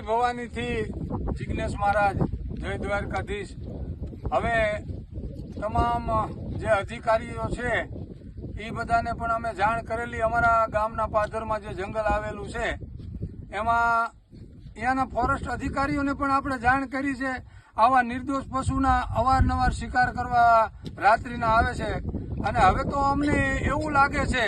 શ્રી ભવાનીથી જિજ્ઞેશ મહારાજ, જય દ્વારકાધીશ. હવે તમામ જે અધિકારીઓ છે, એ બધાને પણ અમે જાણ કરેલી અમારા ગામના પાદરમાં જે જંગલ આવેલું છે, એમાં અહીંયાના ફોરેસ્ટ અધિકારીઓને પણ આપણે જાણ કરી છે. આવા નિર્દોષ પશુના અવારનવાર શિકાર કરવા રાત્રિના આવે છે. અને હવે તો અમને એવું લાગે છે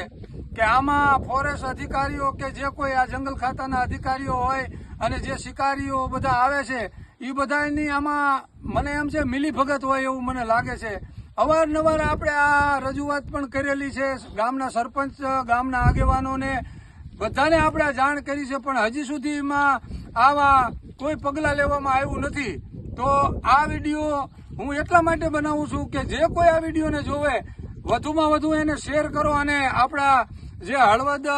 કે આમાં ફોરેસ્ટ અધિકારીઓ કે જે કોઈ આ જંગલ ખાતાના અધિકારીઓ હોય અને જે શિકારીઓ બધા આવે છે એ બધાની આમાં મને એમ છે મિલીભગત હોય એવું મને લાગે છે. અવારનવાર આપણે આ રજૂઆત પણ કરેલી છે, ગામના સરપંચ, ગામના આગેવાનોને. બધાને આપણે જાણ કરી છે, પણ હજી સુધીમાં આવા કોઈ પગલાં લેવામાં આવ્યું નથી. તો આ વીડિયો હું એટલા માટે બનાવું છું કે જે કોઈ આ વિડીયોને જોવે વધુમાં વધુ એને શેર કરો અને આપણા જે હળવદ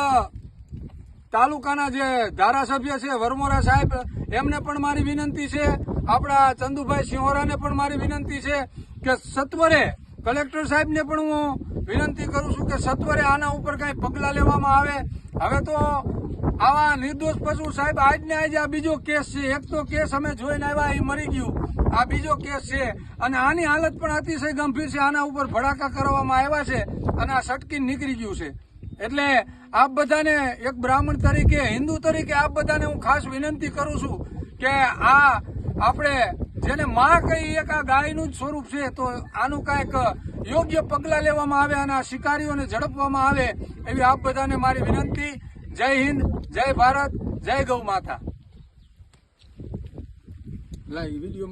તાલુકાના જે ધારાસભ્ય છે, વરમોરા સાહેબ, એમને પણ મારી વિનંતી છે. આપણા ચંદુભાઈ સિંહોરાને પણ મારી વિનંતી છે કે સત્વરે કલેક્ટર સાહેબને પણ હું વિનંતી કરું છું કે સત્વરે આના ઉપર કઈ પગલાં લેવામાં આવે. હવે તો આવા નિર્દોષ પશુ સાહેબ આજને આજે આ બીજો કેસ છે. એક તો કેસ અમે જોઈને આવ્યા એ મરી ગયું. આ બીજો કેસ છે. અને આની હાલત પણ અતિશય ગંભીર છે. આના ઉપર ભડાકા કરવામાં આવ્યા છે અને આ સટકી નીકળી ગયું છે. એટલે આપ બધાને એક બ્રાહ્મણ તરીકે, હિન્દુ તરીકે આપ બધાને હું ખાસ વિનંતી કરું છું કે આ આપણે જેને માં કઈ એક આ ગાયનું જ સ્વરૂપ છે, તો આનું કાંઈક યોગ્ય પગલાં લેવામાં આવે અને આ શિકારીઓને ઝડપવામાં આવે, એવી આપ બધાને મારી વિનંતી. જય હિન્દ, જય ભારત, જય ગૌ માતા. લાઈ વીડિયો